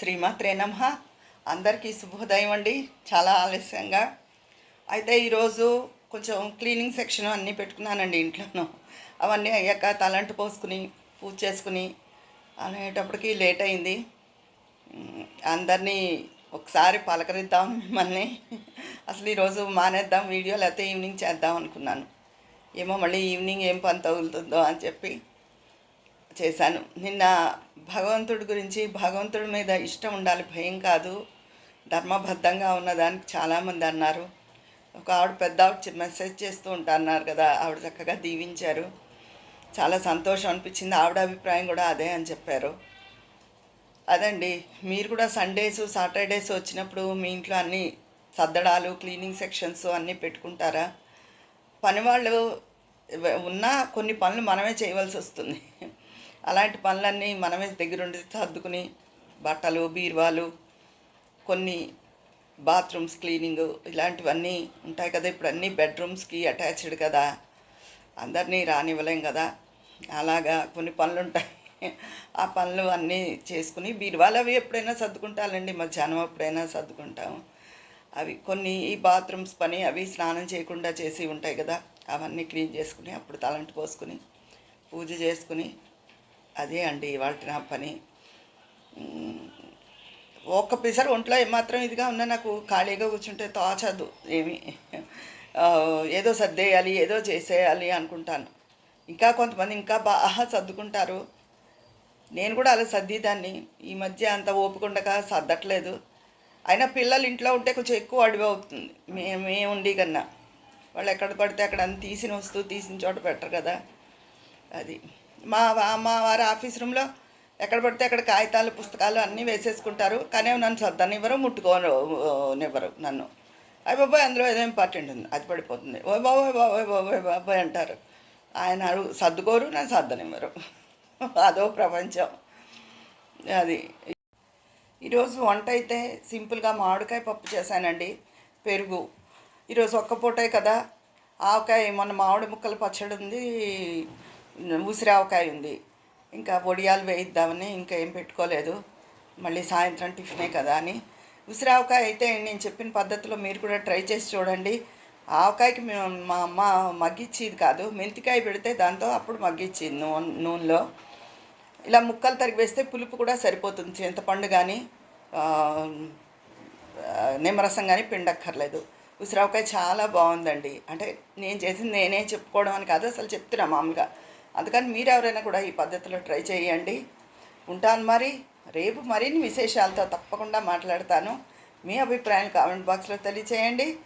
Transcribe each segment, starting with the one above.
శ్రీమాత్రే నమ. అందరికీ శుభోదయం అండి. చాలా ఆలస్యంగా. అయితే ఈరోజు కొంచెం క్లీనింగ్ సెక్షన్ అన్నీ పెట్టుకున్నానండి ఇంట్లోనూ. అవన్నీ అయ్యాక తలంటు పోసుకుని పూజ చేసుకుని అనేటప్పటికి లేట్ అయింది. అందరినీ ఒకసారి పలకరిద్దాం మిమ్మల్ని. అసలు ఈరోజు మానేద్దాం వీడియో లేకపోతే ఈవినింగ్ చేద్దాం అనుకున్నాను. ఏమో మళ్ళీ ఈవినింగ్ ఏం పని తగులుతుందో అని చెప్పి. చేశాను. నిన్న భగవంతుడి గురించి భగవంతుడి మీద ఇష్టం ఉండాలి భయం కాదు ధర్మబద్ధంగా ఉన్నదానికి చాలామంది అన్నారు. ఒక ఆవిడ పెద్ద ఆవిడ మెసేజ్ చేస్తూ ఉంటాన్నారు కదా ఆవిడ చక్కగా దీవించారు. చాలా సంతోషం అనిపించింది. ఆవిడ అభిప్రాయం కూడా అదే అని చెప్పారు. అదండి మీరు కూడా సండేస్ సాటర్డేస్ వచ్చినప్పుడు మీ ఇంట్లో అన్ని సద్దడాలు క్లీనింగ్ సెక్షన్స్ అన్నీ పెట్టుకుంటారా? పనివాళ్ళు ఉన్నా కొన్ని పనులు మనమే చేయవలసి వస్తుంది. అలాంటి పనులన్నీ మనమే దగ్గరుండి సర్దుకుని బట్టలు బీరువాలు కొన్ని బాత్రూమ్స్ క్లీనింగ్ ఇలాంటివన్నీ ఉంటాయి కదా. ఇప్పుడు అన్నీ బెడ్రూమ్స్కి అటాచ్డ్ కదా. అందరినీ రానివ్వలేం కదా. అలాగా కొన్ని పనులు ఉంటాయి ఆ పనులు అన్నీ చేసుకుని బీరువాలు అవి ఎప్పుడైనా సర్దుకుంటానండి. మధ్యాహ్నం ఎప్పుడైనా సర్దుకుంటాము. అవి కొన్ని ఈ బాత్రూమ్స్ పని అవి స్నానం చేయకుండా చేసి ఉంటాయి కదా. అవన్నీ క్లీన్ చేసుకుని అప్పుడు తలంటు పోసుకుని పూజ చేసుకుని అదే అండి ఇవాళ నా పని. ఒక్క పిసర్ ఒంట్లో ఏమాత్రం ఇదిగా ఉన్నా నాకు ఖాళీగా కూర్చుంటే తోచదు ఏమి. ఏదో సర్దేయాలి ఏదో చేసేయాలి అనుకుంటాను. ఇంకా కొంతమంది ఇంకా బాగా సర్దుకుంటారు. నేను కూడా అలా సర్దిదాన్ని. ఈ మధ్య అంత ఓపికండగా సర్దట్లేదు. అయినా పిల్లలు ఇంట్లో ఉంటే కొంచెం ఎక్కువ అడివి అవుతుంది. మే మేము ఉండి కన్నా. వాళ్ళు ఎక్కడ పడితే అక్కడ అన్ని తీసిన వస్తువు తీసిన చోట పెట్టరు కదా. అది. మా వా- మా వారి ఆఫీస్ రూమ్లో ఎక్కడ పడితే అక్కడ కాగితాలు పుస్తకాలు అన్నీ వేసేసుకుంటారు. కానీ నన్ను సర్దనివ్వరు ముట్టుకోనివ్వరు నన్ను. అయ్య బాబాయ్ అందులో ఏదో ఇంపార్టెంట్ ఉంది. అది పడిపోతుంది. ఓ బాబాయ్ బాబాయ్ బాబాయ్ బాబాయ్ అంటారు. ఆయన సర్దుకోరు నన్ను సర్దనివ్వరు. అదో ప్రపంచం. అది. ఈరోజు వంట అయితే సింపుల్గా మామిడికాయ పప్పు చేశానండి. పెరుగు. ఈరోజు ఒక్క పూటే కదా. ఆవకాయ మొన్న మామిడి ముక్కలు పచ్చడి ఉంది. ఉసిరావకాయ ఉంది ఇంకా వడియాలు వేయిద్దామని ఇంకా ఏం పెట్టుకోలేదు. మళ్ళీ సాయంత్రం టిఫినే కదా అని. ఉసిరావకాయ అయితే నేను చెప్పిన పద్ధతిలో మీరు కూడా ట్రై చేసి చూడండి. ఆవకాయకి మేము మా అమ్మ మగ్గిచ్చేది కాదు. మెంతికాయ పెడితే దాంతో అప్పుడు మగ్గిచ్చేది నూనె నూనెలో. ఇలా ముక్కలు తరిగి వేస్తే పులుపు కూడా సరిపోతుంది. చింతపండు కానీ నిమ్మరసం కానీ పిండక్కర్లేదు. ఉసిరావకాయ చాలా బాగుందండి. అంటే నేను చేసింది నేనే చెప్పుకోవడం అని కాదు అసలు చెప్తున్నా మామూలుగా. అందుకని మీరు ఎవరైనా కూడా ఈ పద్ధతిలో ట్రై చేయండి. ఉంటాను మరి. రేపు మరిన్ని విశేషాలతో తప్పకుండా మాట్లాడతాను. మీ అభిప్రాయాలు కామెంట్ బాక్స్లో తెలియచేయండి.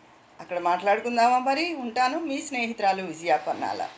అక్కడ మాట్లాడుకుందామా మరి? ఉంటాను. మీ స్నేహితురాలు విజయాపన్నాల